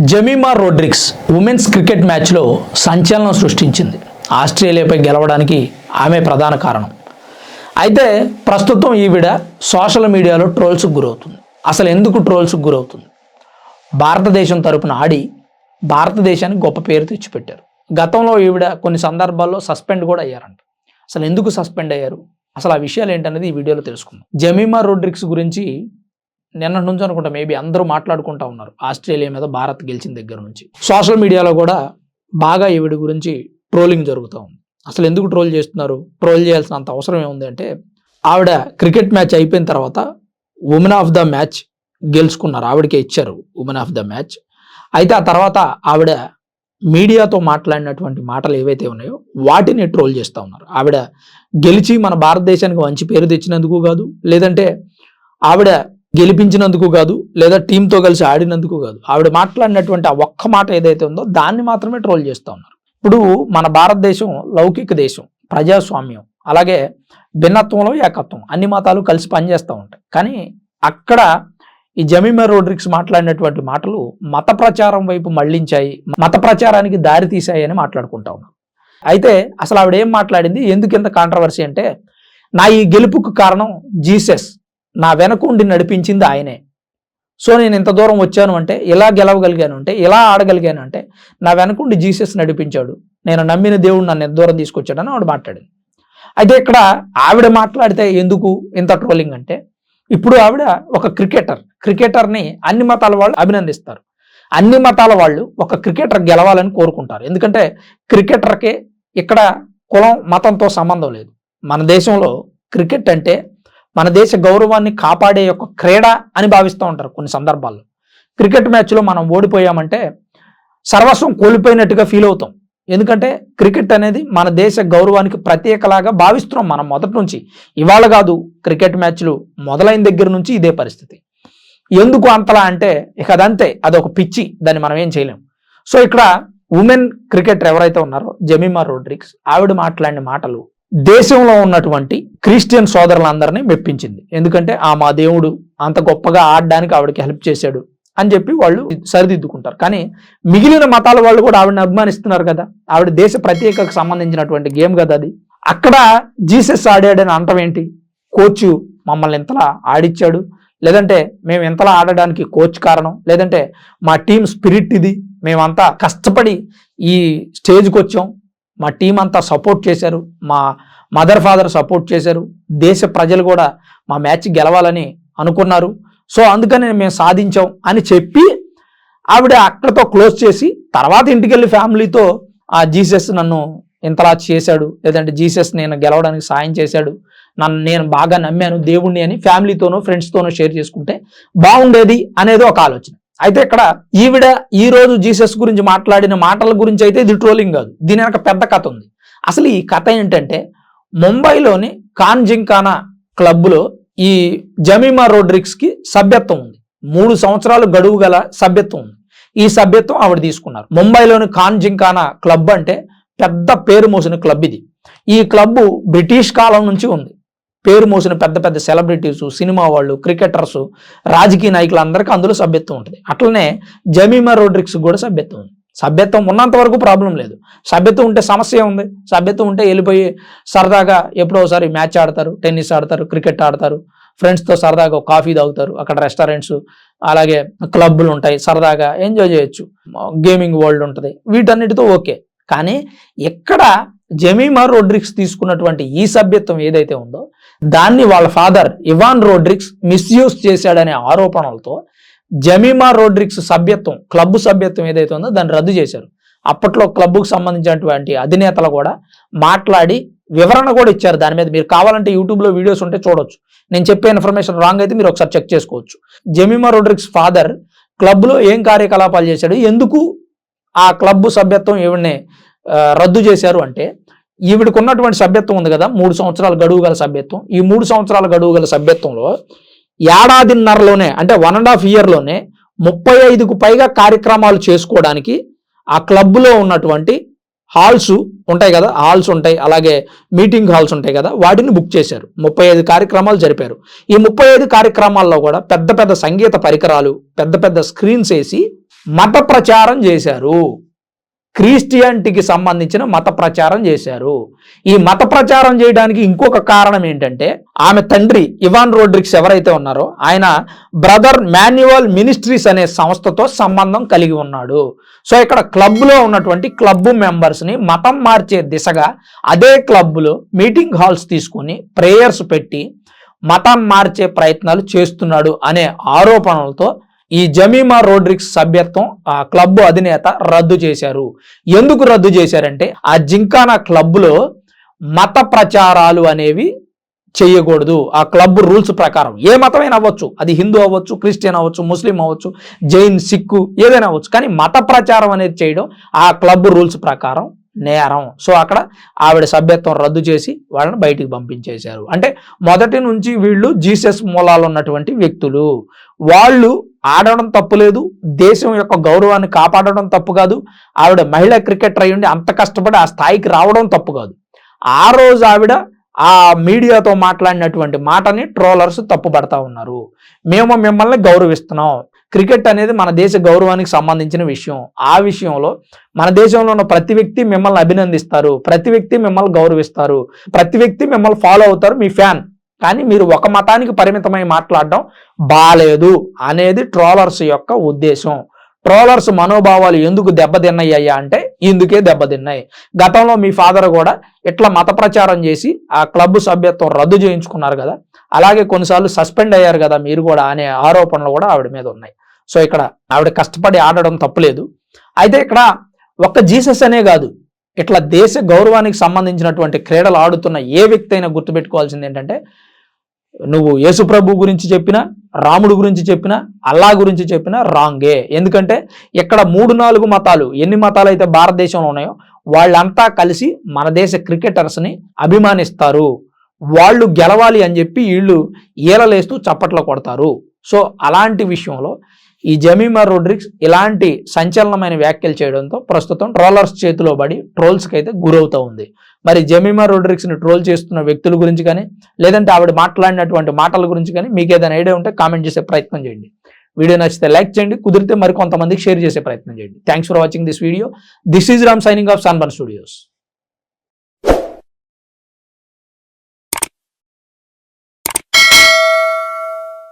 Jemimah Rodrigues women's cricket మ్యాచ్లో సంచలనం సృష్టించింది. ఆస్ట్రేలియాపై గెలవడానికి ఆమె ప్రధాన కారణం. అయితే ప్రస్తుతం ఈవిడ సోషల్ మీడియాలో ట్రోల్స్కు గురవుతుంది. అసలు ఎందుకు ట్రోల్స్కు గురవుతుంది? భారతదేశం తరపున ఆడి భారతదేశానికి గొప్ప పేరు తెచ్చిపెట్టారు. గతంలో ఈవిడ కొన్ని సందర్భాల్లో సస్పెండ్ కూడా అయ్యారంట. అసలు ఎందుకు సస్పెండ్ అయ్యారు? అసలు ఆ విషయాలు ఏంటనేది ఈ వీడియోలో తెలుసుకుందాం. జమీమా రోడ్రిక్స్ గురించి నిన్నటి నుంచి అనుకుంటా మేబీ అందరూ మాట్లాడుకుంటా ఉన్నారు. ఆస్ట్రేలియా మీద భారత్ గెలిచిన దగ్గర నుంచి. సోషల్ మీడియాలో కూడా బాగా ఈవిడ గురించి ట్రోలింగ్ జరుగుతూ ఉంది. అసలు ఎందుకు ట్రోల్ చేస్తున్నారు? ట్రోల్ చేయాల్సిన అంత అవసరం ఏముంది అంటే ఆవిడ క్రికెట్ మ్యాచ్ అయిపోయిన తర్వాత ఉమెన్ ఆఫ్ ద మ్యాచ్ గెలుచుకున్నారు. ఆవిడకే ఇచ్చారు ఉమెన్ ఆఫ్ ద మ్యాచ్ అయితే ఆ తర్వాత ఆవిడ మీడియాతో మాట్లాడినటువంటి మాటలు ఏవైతే ఉన్నాయో వాటిని ట్రోల్ చేస్తూ ఉన్నారు. ఆవిడ గెలిచి మన భారతదేశానికి మంచి పేరు తెచ్చినందుకు కాదు లేదంటే ఆవిడ గెలిపించినందుకు కాదు లేదా టీంతో కలిసి ఆడినందుకు కాదు. ఆవిడ మాట్లాడినటువంటి ఆ ఒక్క మాట ఏదైతే ఉందో దాన్ని మాత్రమే ట్రోల్ చేస్తూ ఉన్నారు. ఇప్పుడు మన భారతదేశం లౌకిక దేశం ప్రజాస్వామ్యం అలాగే భిన్నత్వంలో ఏకత్వం అన్ని మతాలు కలిసి పనిచేస్తూ ఉంటాయి. కానీ అక్కడ ఈ జమీమర్ రోడ్రిక్స్ మాట్లాడినటువంటి మాటలు మత ప్రచారం వైపు మళ్ళించాయి మత ప్రచారానికి దారి తీశాయి అని మాట్లాడుకుంటా ఉన్నాం అయితే అసలు ఆవిడ ఏం మాట్లాడింది ఎందుకు ఇంత కాంట్రవర్సీ అంటే నా ఈ గెలుపుకు కారణం జీసస్. నా వెనకుండి నడిపించింది ఆయనే. సో నేను ఇంత దూరం వచ్చాను అంటే ఇలా గెలవగలిగాను అంటే ఇలా ఆడగలిగాను అంటే నా వెనకుండి జీసస్ నడిపించాడు. నేను నమ్మిన దేవుడు నన్ను ఎంత దూరం తీసుకొచ్చాడని ఆవిడ మాట్లాడింది. అయితే ఇక్కడ ఆవిడ మాట్లాడితే ఎందుకు ఇంత ట్రోలింగ్ అంటే ఇప్పుడు ఆవిడ ఒక క్రికెటర్ క్రికెటర్ని అన్ని మతాల వాళ్ళు అభినందిస్తారు. అన్ని మతాల వాళ్ళు ఒక క్రికెటర్ గెలవాలని కోరుకుంటారు. ఎందుకంటే క్రికెటర్కే ఇక్కడ కులం మతంతో సంబంధం లేదు. మన దేశంలో క్రికెట్ అంటే మన దేశ గౌరవాన్ని కాపాడే యొక్క క్రీడ అని భావిస్తూ ఉంటారు కొన్ని సందర్భాల్లో. క్రికెట్ మ్యాచ్లో మనం ఓడిపోయామంటే సర్వస్వం కోల్పోయినట్టుగా ఫీల్ అవుతాం. ఎందుకంటే క్రికెట్ అనేది మన దేశ గౌరవానికి ప్రత్యేకలాగా భావిస్తున్నాం మనం మొదటి నుంచి. ఇవాళ కాదు క్రికెట్ మ్యాచ్లు మొదలైన దగ్గర నుంచి ఇదే పరిస్థితి. ఎందుకు అంతలా అంటే ఇక అదంతే అదొక పిచ్చి దాన్ని మనం ఏం చేయలేం. సో ఇక్కడ ఉమెన్ క్రికెటర్ ఎవరైతే ఉన్నారో జమీమా రోడ్రిక్స్ ఆవిడ మాట్లాడిన మాటలు దేశంలో ఉన్నటువంటి క్రిస్టియన్ సోదరులందరినీ మెప్పించింది. ఎందుకంటే ఆ మా దేవుడు అంత గొప్పగా ఆడడానికి ఆవిడకి హెల్ప్ చేశాడు అని చెప్పి వాళ్ళు సరిదిద్దుకుంటారు. కానీ మిగిలిన మతాల వాళ్ళు కూడా ఆవిడని అభిమానిస్తున్నారు కదా. ఆవిడ దేశ ప్రత్యేకకు సంబంధించినటువంటి గేమ్ కదా అది. అక్కడ జీసస్ ఆడాడని అంటం ఏంటి? కోచ్ మమ్మల్ని ఇంతలా ఆడిచ్చాడు. లేదంటే మేము ఇంతలా ఆడడానికి కోచ్ కారణం. లేదంటే మా టీం స్పిరిట్ ఇది. మేమంతా కష్టపడి ఈ స్టేజ్కి వచ్చాం. మా టీం అంతా సపోర్ట్ చేశారు. మా మదర్ ఫాదర్ సపోర్ట్ చేశారు. దేశ ప్రజలు కూడా మా మ్యాచ్ గెలవాలని అనుకున్నారు. సో అందుకని మేము సాధించాం అని చెప్పి ఆవిడ అక్కడతో క్లోజ్ చేసి తర్వాత ఇంటికి వెళ్ళి ఫ్యామిలీతో ఆ జీసస్ నన్ను ఇంతలా చేశాడు. లేదంటే జీసస్ నేను గెలవడానికి సాయం చేశాడు. నన్ను నేను బాగా నమ్మాను దేవుణ్ణి అని ఫ్యామిలీతోనో ఫ్రెండ్స్తోనో షేర్ చేసుకుంటే బాగుండేది అనేది ఒక ఆలోచన. అయితే ఇక్కడ ఈవిడ ఈ రోజు జీసస్ గురించి మాట్లాడిన మాటల గురించి అయితే ఇది ట్రోలింగ్ కాదు. దీని వెనక పెద్ద కథ ఉంది. అసలు ఈ కథ ఏంటంటే ముంబైలోని కాన్జింకానా క్లబ్లో ఈ జమీమా రోడ్రిక్స్కి సభ్యత్వం ఉంది. మూడు సంవత్సరాలు గడువు గల సభ్యత్వం ఉంది. ఈ సభ్యత్వం ఆవిడ తీసుకున్నారు. ముంబైలోని కాన్జింకానా క్లబ్ అంటే పెద్ద పేరు మోసిన క్లబ్ ఇది. ఈ క్లబ్ బ్రిటిష్ కాలం నుంచి ఉంది. పేరు మోసిన పెద్ద పెద్ద సెలబ్రిటీస్ సినిమా వాళ్ళు క్రికెటర్స్ రాజకీయ నాయకులు అందరికీ అందులో సభ్యత్వం ఉంటుంది. అట్లనే జమీమా రోడ్రిక్స్ కూడా సభ్యత్వం ఉంది. సభ్యత్వం ఉన్నంత వరకు ప్రాబ్లం లేదు. సభ్యత్వం ఉంటే సమస్య ఉంది. సభ్యత్వం ఉంటే వెళ్ళిపోయి సరదాగా ఎప్పుడో ఒకసారి మ్యాచ్ ఆడతారు టెన్నిస్ ఆడతారు క్రికెట్ ఆడతారు. ఫ్రెండ్స్తో సరదాగా కాఫీ తాగుతారు. అక్కడ రెస్టారెంట్స్ అలాగే క్లబ్బులు ఉంటాయి. సరదాగా ఎంజాయ్ చేయొచ్చు. గేమింగ్ వరల్డ్ ఉంటుంది. వీటన్నిటితో ఓకే. కానీ ఎక్కడ జమీమా రోడ్రిక్స్ తీసుకున్నటువంటి ఈ సభ్యత్వం ఏదైతే ఉందో దాన్ని వాళ్ళ ఫాదర్ ఇవాన్ రోడ్రిక్స్ మిస్యూజ్ చేశాడనే ఆరోపణలతో జమీమా రోడ్రిక్స్ సభ్యత్వం క్లబ్ సభ్యత్వం ఏదైతే ఉందో దాన్ని రద్దు చేశారు. అప్పట్లో క్లబ్కు సంబంధించినటువంటి అధినేతలు కూడా మాట్లాడి వివరణ కూడా ఇచ్చారు. దాని మీద మీరు కావాలంటే యూట్యూబ్లో వీడియోస్ ఉంటే చూడొచ్చు. నేను చెప్పే ఇన్ఫర్మేషన్ రాంగ్ అయితే మీరు ఒకసారి చెక్ చేసుకోవచ్చు. జమీమా రోడ్రిక్స్ ఫాదర్ క్లబ్లో ఏం కార్యకలాపాలు చేశాడు? ఎందుకు ఆ క్లబ్ సభ్యత్వం ఈవిడ్ని రద్దు చేశారు అంటే ఈవిడికి ఉన్నటువంటి సభ్యత్వం ఉంది కదా మూడు సంవత్సరాల గడువు గల సభ్యత్వం. ఈ మూడు సంవత్సరాల గడువు గల సభ్యత్వంలో ఏడాదిన్నరలోనే అంటే వన్ అండ్ హాఫ్ ఇయర్లోనే ముప్పై ఐదుకు పైగా కార్యక్రమాలు చేసుకోవడానికి ఆ క్లబ్లో ఉన్నటువంటి హాల్స్ ఉంటాయి కదా హాల్స్ ఉంటాయి అలాగే మీటింగ్ హాల్స్ ఉంటాయి కదా వాటిని బుక్ చేశారు. ముప్పై ఐదు కార్యక్రమాలు జరిపారు. ఈ ముప్పై ఐదు కార్యక్రమాల్లో కూడా పెద్ద పెద్ద సంగీత పరికరాలు పెద్ద పెద్ద స్క్రీన్స్ వేసి మత ప్రచారం చేశారు. క్రిస్టియానిటీకి సంబంధించిన మత ప్రచారం చేశారు. ఈ మత ప్రచారం చేయడానికి ఇంకొక కారణం ఏంటంటే ఆమె తండ్రి ఇవాన్ రోడ్రిక్స్ ఎవరైతే ఉన్నారో ఆయన బ్రదర్ మాన్యువల్ మినిస్ట్రీస్ అనే సంస్థతో సంబంధం కలిగి ఉన్నాడు. సో ఇక్కడ క్లబ్లో ఉన్నటువంటి క్లబ్ మెంబర్స్ని మతం మార్చే దిశగా అదే క్లబ్లో మీటింగ్ హాల్స్ తీసుకొని ప్రేయర్స్ పెట్టి మతం మార్చే ప్రయత్నాలు చేస్తున్నాడు అనే ఆరోపణలతో ఈ జమీమా రోడ్రిక్స్ సభ్యత్వం ఆ క్లబ్ అధినేత రద్దు చేశారు. ఎందుకు రద్దు చేశారంటే ఆ జింకానా క్లబ్లో మత ప్రచారాలు అనేవి చేయకూడదు. ఆ క్లబ్ రూల్స్ ప్రకారం ఏ మతమైనా అవ్వచ్చు. అది హిందూ అవ్వచ్చు క్రిస్టియన్ అవ్వచ్చు ముస్లిం అవ్వచ్చు జైన్ సిక్కు ఏదైనా అవ్వచ్చు. కానీ మత ప్రచారం అనేది చేయడం ఆ క్లబ్ రూల్స్ ప్రకారం నేరం. సో అక్కడ ఆవిడ సభ్యత్వం రద్దు చేసి వాళ్ళని బయటికి పంపించేశారు. అంటే మొదటి నుంచి వీళ్ళు జీసస్ మూలాలు ఉన్నటువంటి వ్యక్తులు. వాళ్ళు ఆడడం తప్పు లేదు దేశం యొక్క గౌరవాన్ని కాపాడడం తప్పు కాదు ఆవిడ మహిళా క్రికెటర్ అయ్యుండి అంత కష్టపడి ఆ స్థాయికి రావడం తప్పు కాదు. ఆ రోజు ఆవిడ ఆ మీడియాతో మాట్లాడినటువంటి మాటని ట్రోలర్స్ తప్పుపడతా ఉన్నారు. మేము మిమ్మల్ని గౌరవిస్తున్నాం. క్రికెట్ అనేది మన దేశ గౌరవానికి సంబంధించిన విషయం. ఆ విషయంలో మన దేశంలో ఉన్న ప్రతి వ్యక్తి మిమ్మల్ని అభినందిస్తారు. ప్రతి వ్యక్తి మిమ్మల్ని గౌరవిస్తారు. ప్రతి వ్యక్తి మిమ్మల్ని ఫాలో అవుతారు మీ ఫ్యాన్. కానీ మీరు ఒక మతానికి పరిమితమై మాట్లాడడం బాలేదు అనేది ట్రోలర్స్ యొక్క ఉద్దేశం. ట్రోలర్స్ మనోభావాలు ఎందుకు దెబ్బతిన్నాయ్యా అంటే ఇందుకే దెబ్బతిన్నాయి. గతంలో మీ ఫాదర్ కూడా ఇట్లా మత ప్రచారం చేసి ఆ క్లబ్ సభ్యత్వం రద్దు చేయించుకున్నారు కదా. అలాగే కొన్నిసార్లు సస్పెండ్ అయ్యారు కదా మీరు కూడా అనే ఆరోపణలు కూడా ఆవిడ మీద ఉన్నాయి. సో ఇక్కడ ఆవిడ కష్టపడి ఆడడం తప్పులేదు. అయితే ఇక్కడ ఒక్క జీసస్ అనే కాదు. ఇట్లా దేశ గౌరవానికి సంబంధించినటువంటి క్రీడలు ఆడుతున్న ఏ వ్యక్తి అయినా గుర్తుపెట్టుకోవాల్సింది ఏంటంటే నువ్వు యేసుప్రభు గురించి చెప్పినా రాముడు గురించి చెప్పినా అల్లా గురించి చెప్పినా రాంగే. ఎందుకంటే ఇక్కడ మూడు నాలుగు మతాలు ఎన్ని మతాలు అయితే భారతదేశంలో ఉన్నాయో వాళ్ళంతా కలిసి మన దేశ క్రికెటర్స్ని అభిమానిస్తారు. వాళ్ళు గెలవాలి అని చెప్పి వీళ్ళు ఈలలేస్తూ చప్పట్లు కొడతారు. సో అలాంటి విషయంలో ఈ జమీమా రోడ్రిక్స్ ఇలాంటి సంచలనమైన వ్యాఖ్యలు చేయడంతో ప్రస్తుతం ట్రోలర్స్ చేతిలో పడి ట్రోల్స్కి అయితే గురవుతూ ఉంది. మరి జమీమా రోడ్రిక్స్ని ట్రోల్ చేస్తున్న వ్యక్తుల గురించి కానీ లేదంటే ఆవిడ మాట్లాడినటువంటి మాటల గురించి కానీ మీకు ఏదైనా ఐడియా ఉంటే కామెంట్ చేసే ప్రయత్నం చేయండి. వీడియో నచ్చితే లైక్ చేయండి కుదిరితే మరి కొంతమందికి షేర్ చేసే ప్రయత్నం చేయండి. Thanks for watching this video this is Ram signing off Sunburn Studios